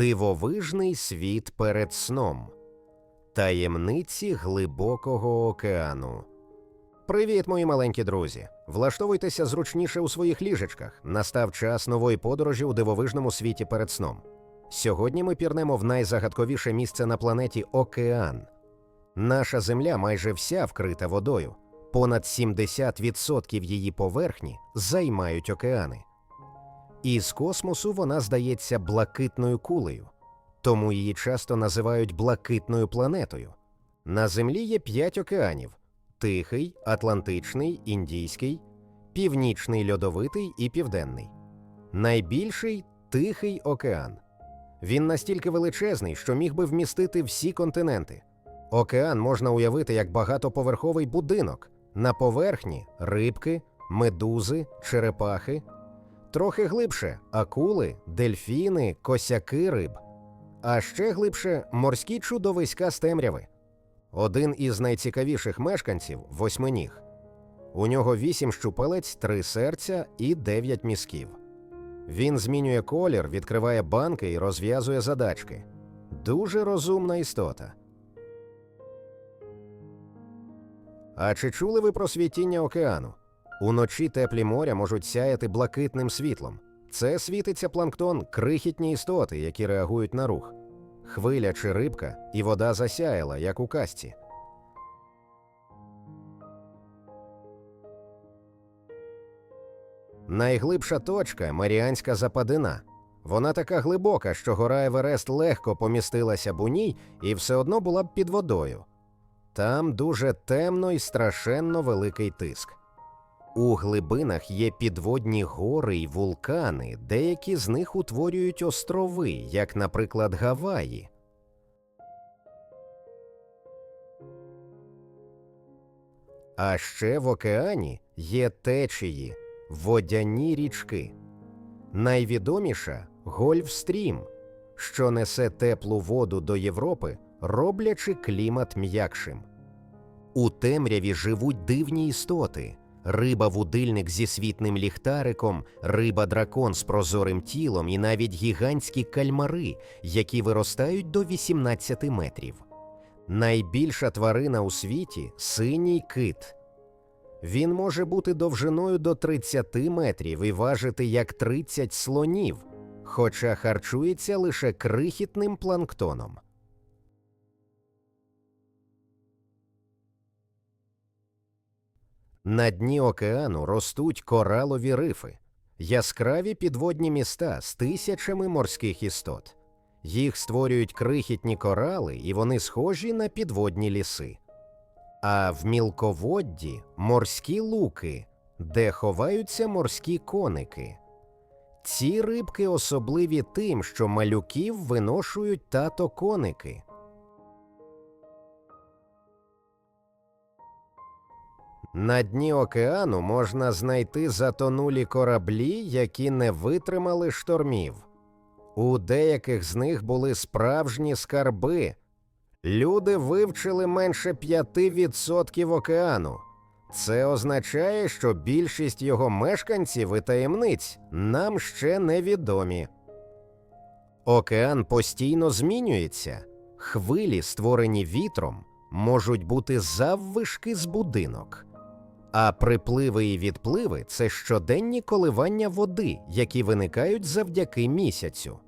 Дивовижний світ перед сном. Таємниці глибокого океану. Привіт, мої маленькі друзі! Влаштовуйтеся зручніше у своїх ліжечках. Настав час нової подорожі у дивовижному світі перед сном. Сьогодні ми пірнемо в найзагадковіше місце на планеті океан. Наша земля майже вся вкрита водою. Понад 70% її поверхні займають океани. Із космосу вона здається блакитною кулею, тому її часто називають блакитною планетою. На Землі є п'ять океанів: Тихий, Атлантичний, Індійський, Північний льодовитий і Південний. Найбільший Тихий океан. Він настільки величезний, що міг би вмістити всі континенти. Океан можна уявити як багатоповерховий будинок. На поверхні рибки, медузи, черепахи. Трохи глибше акули, дельфіни, косяки риб. А ще глибше морські чудовиська з темряви. Один із найцікавіших мешканців восьминіг. У нього вісім щупалець, три серця і дев'ять мізків. Він змінює колір, відкриває банки і розв'язує задачки. Дуже розумна істота. А чи чули ви про світіння океану? Уночі теплі моря можуть сяяти блакитним світлом. Це світиться планктон, крихітні істоти, які реагують на рух. Хвиля чи рибка, і вода засяяла, як у касті. Найглибша точка Маріанська западина. Вона така глибока, що гора Еверест легко помістилася б у ній і все одно була б під водою. Там дуже темно і страшенно великий тиск. У глибинах є підводні гори й вулкани, деякі з них утворюють острови, як, наприклад, Гаваї. А ще в океані є течії, водяні річки. Найвідоміша Гольфстрім, що несе теплу воду до Європи, роблячи клімат м'якшим. У темряві живуть дивні істоти. Риба-вудильник зі світним ліхтариком, риба-дракон з прозорим тілом і навіть гігантські кальмари, які виростають до 18 метрів. Найбільша тварина у світі синій кит. Він може бути довжиною до 30 метрів і важити як 30 слонів, хоча харчується лише крихітним планктоном. На дні океану ростуть коралові рифи, яскраві підводні міста з тисячами морських істот. Їх створюють крихітні корали, і вони схожі на підводні ліси. А в мілководді морські луки, де ховаються морські коники. Ці рибки особливі тим, що малюків виношують тато коники. На дні океану можна знайти затонулі кораблі, які не витримали штормів. У деяких з них були справжні скарби. Люди вивчили менше 5% океану. Це означає, що більшість його мешканців і таємниць нам ще невідомі. Океан постійно змінюється. Хвилі, створені вітром, можуть бути заввишки з будинок. А припливи і відпливи це щоденні коливання води, які виникають завдяки місяцю.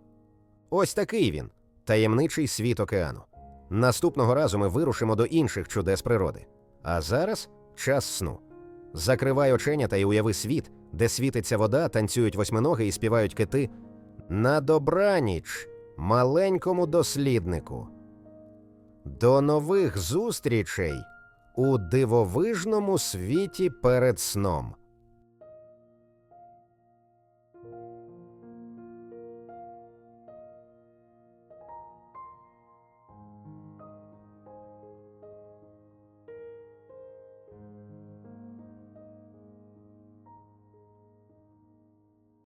Ось такий він таємничий світ океану. Наступного разу ми вирушимо до інших чудес природи. А зараз час сну. Закривай оченята і уяви світ, де світиться вода, танцюють восьминоги і співають кити. На добраніч, маленькому досліднику. До нових зустрічей у дивовижному світі перед сном.